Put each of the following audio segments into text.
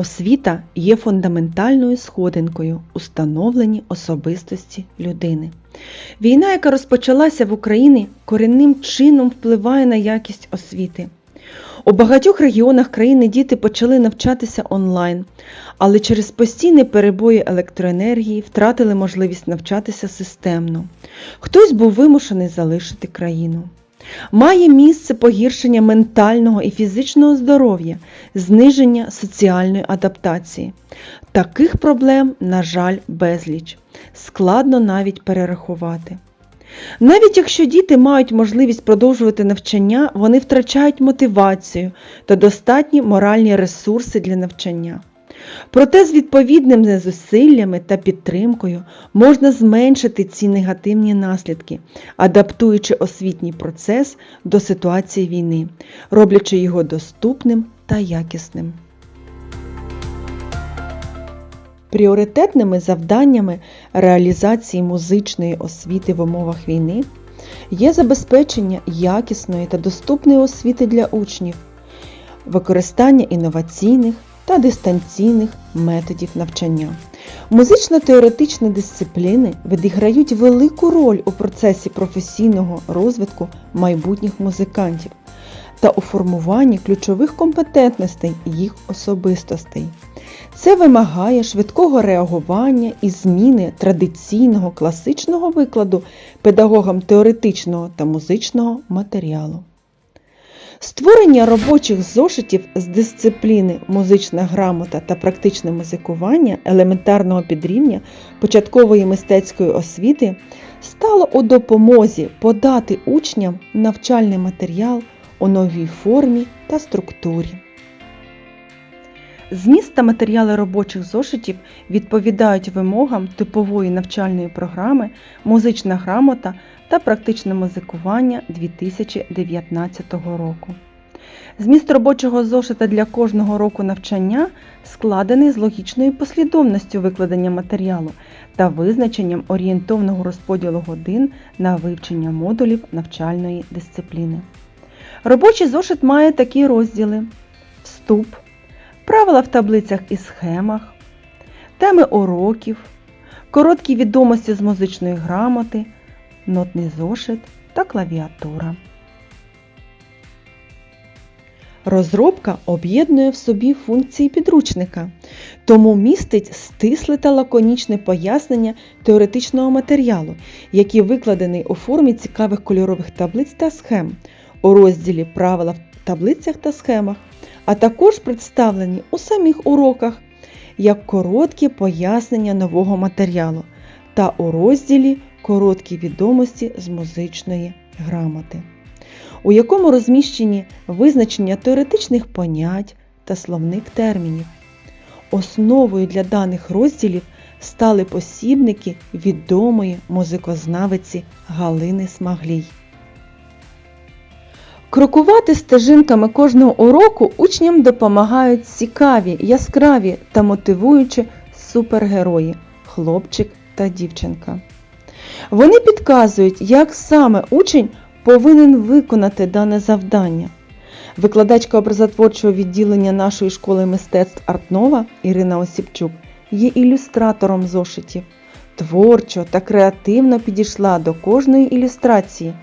Освіта є фундаментальною сходинкою у становленні особистості людини. Війна, яка розпочалася в Україні, корінним чином впливає на якість освіти. У багатьох регіонах країни діти почали навчатися онлайн, але через постійні перебої електроенергії втратили можливість навчатися системно. Хтось був вимушений залишити країну. Має місце погіршення ментального і фізичного здоров'я, зниження соціальної адаптації. Таких проблем, на жаль, безліч. Складно навіть перерахувати. Навіть якщо діти мають можливість продовжувати навчання, вони втрачають мотивацію та достатні моральні ресурси для навчання. Проте з відповідними зусиллями та підтримкою можна зменшити ці негативні наслідки, адаптуючи освітній процес до ситуації війни, роблячи його доступним та якісним. Пріоритетними завданнями реалізації музичної освіти в умовах війни є забезпечення якісної та доступної освіти для учнів, використання інноваційних та дистанційних методів навчання. Музично-теоретичні дисципліни відіграють велику роль у процесі професійного розвитку майбутніх музикантів та у формуванні ключових компетентностей їх особистостей. Це вимагає швидкого реагування і зміни традиційного класичного викладу педагогам теоретичного та музичного матеріалу. Створення робочих зошитів з дисципліни музична грамота та практичне музикування елементарного підрівня початкової мистецької освіти стало у допомозі подати учням навчальний матеріал у новій формі та структурі. Зміст та матеріали робочих зошитів відповідають вимогам типової навчальної програми Музична грамота та практичне музикування 2019 року. Зміст робочого зошита для кожного року навчання складений з логічною послідовністю викладення матеріалу та визначенням орієнтовного розподілу годин на вивчення модулів навчальної дисципліни. Робочий зошит має такі розділи: вступ, правила в таблицях і схемах, теми уроків, короткі відомості з музичної грамоти, нотний зошит та клавіатура. Розробка об'єднує в собі функції підручника, тому містить стисле та лаконічне пояснення теоретичного матеріалу, який викладений у формі цікавих кольорових таблиць та схем у розділі Правила в таблицях та схемах, а також представлені у самих уроках як короткі пояснення нового матеріалу та у розділі Короткі відомості з музичної грамоти у якому розміщені визначення теоретичних понять та словник термінів. Основою для даних розділів стали посібники відомої музикознавиці Галини Смаглій. Крокувати стежинками кожного уроку учням допомагають цікаві, яскраві та мотивуючі супергерої хлопчик та дівчинка. Вони підказують, як саме учень повинен виконати дане завдання. Викладачка образотворчого відділення нашої школи мистецтв Артнова Ірина Осіпчук є ілюстратором зошитів. Творчо та креативно підійшла до кожної ілюстрації,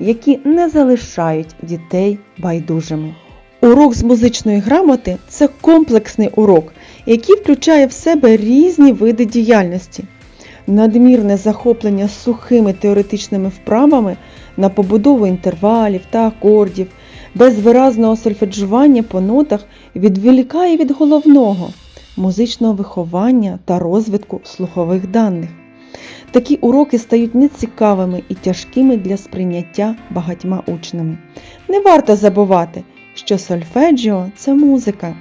які не залишають дітей байдужими. Урок з музичної грамоти це комплексний урок, який включає в себе різні види діяльності. Надмірне захоплення сухими теоретичними вправами на побудову інтервалів та акордів, без виразного сольфеджування по нотах відволікає від головного музичного виховання та розвитку слухових даних. Такі уроки стають нецікавими і тяжкими для сприйняття багатьма учнями. Не варто забувати, що сольфеджіо це музика.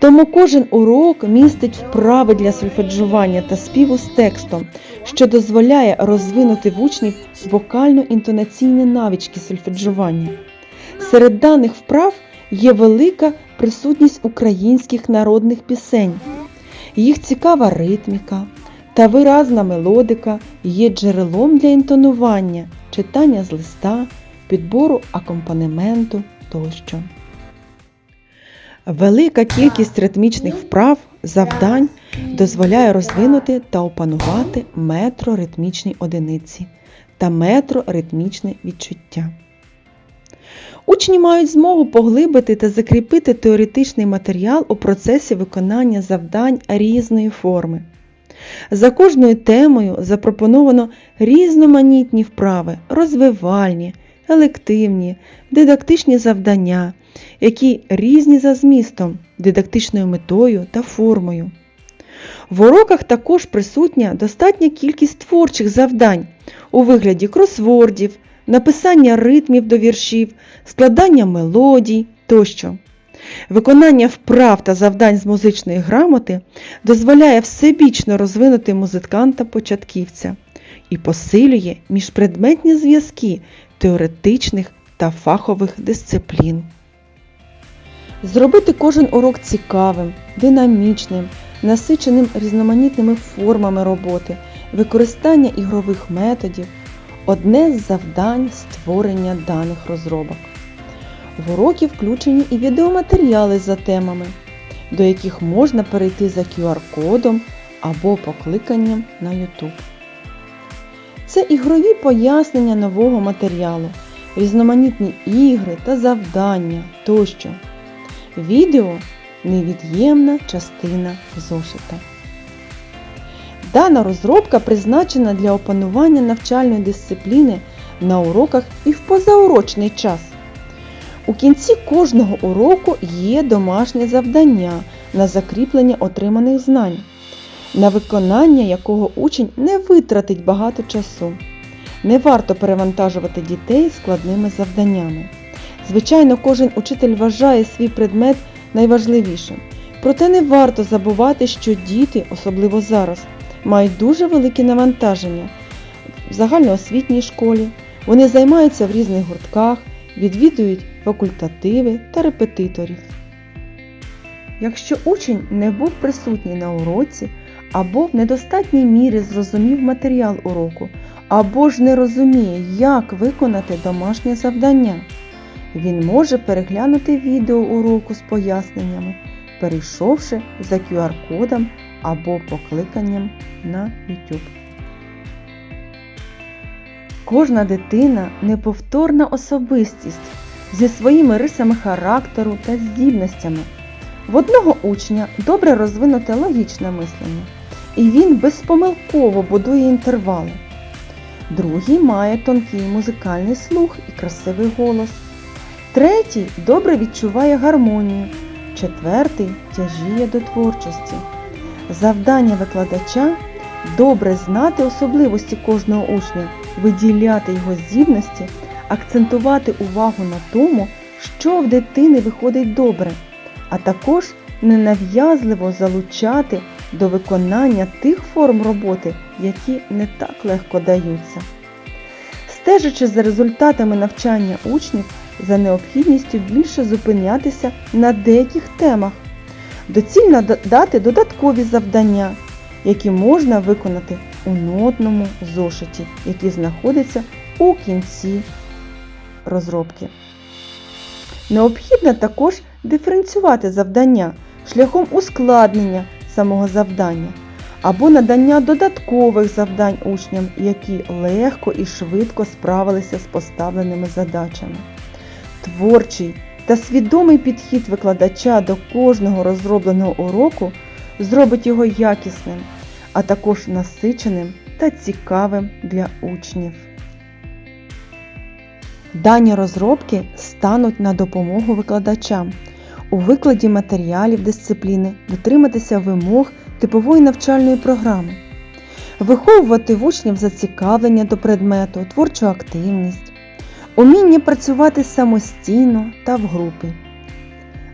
Тому кожен урок містить вправи для сольфеджування та співу з текстом, що дозволяє розвинути в учнів вокально-інтонаційні навички сольфеджування. Серед даних вправ є велика присутність українських народних пісень. Їх цікава ритміка та виразна мелодика є джерелом для інтонування, читання з листа, підбору акомпанементу тощо. Велика кількість ритмічних вправ, завдань дозволяє розвинути та опанувати метроритмічні одиниці та метроритмічне відчуття. Учні мають змогу поглибити та закріпити теоретичний матеріал у процесі виконання завдань різної форми. За кожною темою запропоновано різноманітні вправи, розвивальні, елективні, дидактичні завдання, які різні за змістом, дидактичною метою та формою. В уроках також присутня достатня кількість творчих завдань у вигляді кросвордів, написання ритмів до віршів, складання мелодій тощо. Виконання вправ та завдань з музичної грамоти дозволяє всебічно розвинути музиканта-початківця і посилює міжпредметні зв'язки теоретичних та фахових дисциплін. Зробити кожен урок цікавим, динамічним, насиченим різноманітними формами роботи, використання ігрових методів одне з завдань створення даних розробок. В уроки включені і відеоматеріали за темами, до яких можна перейти за QR-кодом або покликанням на YouTube. Це ігрові пояснення нового матеріалу, різноманітні ігри та завдання тощо. Відео невід'ємна частина зошита. Дана розробка призначена для опанування навчальної дисципліни на уроках і в позаурочний час. У кінці кожного уроку є домашнє завдання на закріплення отриманих знань, на виконання якого учень не витратить багато часу. Не варто перевантажувати дітей складними завданнями. Звичайно, кожен учитель вважає свій предмет найважливішим. Проте не варто забувати, що діти, особливо зараз, мають дуже велике навантаження в загальноосвітній школі. Вони займаються в різних гуртках, відвідують факультативи та репетиторів. Якщо учень не був присутній на уроці або в недостатній мірі зрозумів матеріал уроку, або ж не розуміє, як виконати домашнє завдання, він може переглянути відео уроку з поясненнями, перейшовши за QR-кодом або покликанням на YouTube. Кожна дитина неповторна особистість зі своїми рисами характеру та здібностями. В одного учня добре розвинуте логічне мислення, і він безпомилково будує інтервали. Другий має тонкий музикальний слух і красивий голос. Третій добре відчуває гармонію. Четвертий тяжіє до творчості. Завдання викладача добре знати особливості кожного учня, виділяти його здібності, акцентувати увагу на тому, що в дитини виходить добре, а також ненав'язливо залучати до виконання тих форм роботи, які не так легко даються. Стежачи за результатами навчання учнів, за необхідністю більше зупинятися на деяких темах, доцільно дати додаткові завдання, які можна виконати у нотному зошиті, який знаходиться у кінці розробки. Необхідно також диференціювати завдання шляхом ускладнення самого завдання або надання додаткових завдань учням, які легко і швидко справилися з поставленими задачами. Творчий та свідомий підхід викладача до кожного розробленого уроку зробить його якісним, а також насиченим та цікавим для учнів. Дані розробки стануть на допомогу викладачам. У викладі матеріалів дисципліни дотриматися вимог типової навчальної програми, виховувати в учнів зацікавлення до предмету, творчу активність, уміння працювати самостійно та в групі,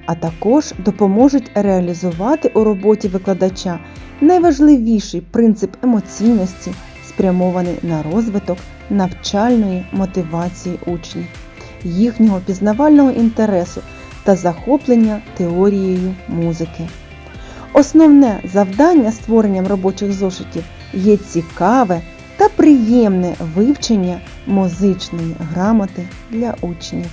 а також допоможуть реалізувати у роботі викладача найважливіший принцип емоційності, спрямований на розвиток навчальної мотивації учнів, їхнього пізнавального інтересу та захоплення теорією музики. Основне завдання створенням робочих зошитів є цікаве та приємне вивчення музичної грамоти для учнів.